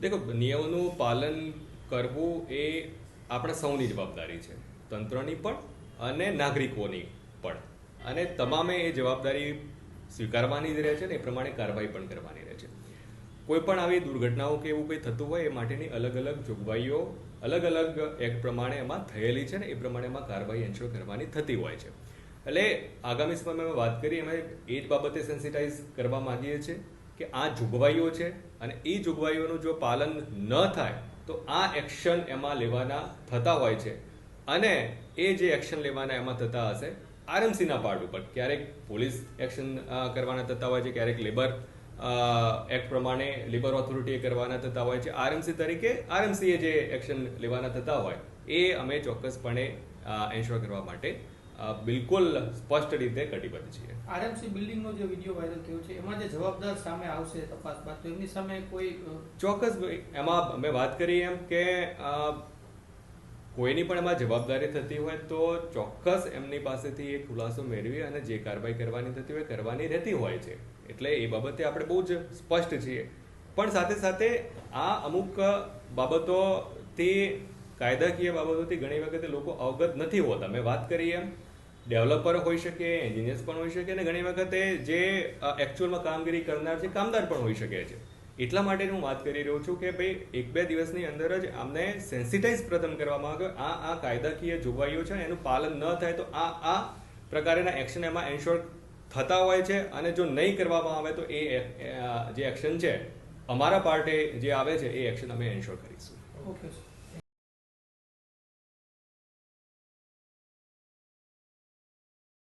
દેખો, નિયમોનું પાલન કરવું એ આપણે સૌની જવાબદારી છે. તંત્રની પણ અને નાગરિકોની પણ. અને તમામે એ જવાબદારી સ્વીકારવાની જ રહે છે ને, એ પ્રમાણે કાર્યવાહી પણ કરવાની રહે છે. કોઈ પણ આવી દુર્ઘટનાઓ કે એવું કંઈ થતું હોય, એ માટેની અલગ અલગ જોગવાઈઓ, અલગ અલગ એક્ટ પ્રમાણે એમાં થયેલી છે ને, એ પ્રમાણે એમાં કાર્યવાહી એન્શ્યોર કરવાની થતી હોય છે. એટલે આગામી સમયમાં વાત કરી અમે એ જ બાબતે સેન્સિટાઇઝ કરવા માંગીએ છીએ. કે આ જોગવાઈઓ છે અને એ જોગવાઈઓનું જો પાલન ન થાય, તો આ એક્શન એમાં લેવાના થતા હોય છે. અને એ જે એક્શન લેવાના એમાં થતા હશે, આરએમસીના પાર્ટ ઉપર. ક્યારેક પોલીસ એક્શન કરવાના થતા હોય છે, ક્યારેક લેબર એક્ટ પ્રમાણે લેબર ઓથોરિટીએ કરવાના થતા હોય છે. આરએમસી તરીકે આરએમસીએ જે એક્શન લેવાના થતા હોય, એ અમે ચોક્કસપણે એન્શ્યોર કરવા માટે બિલકુલ સ્પષ્ટ રીતે કટિબદ્ધ છીએ. આરએમસી બિલ્ડિંગનો જે વીડિયો વાયરલ થયો છે એમાં જે જવાબદાર સામે આવશે તપાસ બાદ તો એમની સામે કોઈ ચોક્કસ એમાં અમે વાત કરી એમ કે કોઈની પણ એમાં જવાબદારી થતી હોય તો ચોક્કસ એમની પાસેથી એ ખુલાસો મેળવી અને જે કાર્યવાહી કરવાની થતી હોય કરવાની રહેતી હોય છે. એટલે એ બાબતે આપણે બહુ જ સ્પષ્ટ છીએ. પણ સાથે સાથે આ અમુક બાબતોથી કાયદાકીય બાબતોથી ઘણી વખતે લોકો અવગત નથી હોતા. મેં વાત કરી એમ ડેવલપર હોઈ શકે, એન્જિનિયર્સ પણ હોઈ શકે અને ઘણી વખતે જે એકચ્યુઅલમાં કામગીરી કરનાર છે, કામદાર પણ હોઈ શકે છે. એટલા માટે હું વાત કરી રહ્યો છું કે ભાઈ, એક બે દિવસની અંદર જ આમને સેન્સિટાઇઝ પ્રથમ કરવામાં આવે આ આ કાયદાકીય જોગવાઈઓ છે એનું પાલન ન થાય તો આ આ પ્રકારના એક્શન એમાં એન્શ્યોર થતા હોય છે અને જો નહીં કરવામાં આવે તો એ જે એક્શન છે, અમારા પાર્ટે જે આવે છે, એ એક્શન અમે એન્શ્યોર કરીશું. ઓકે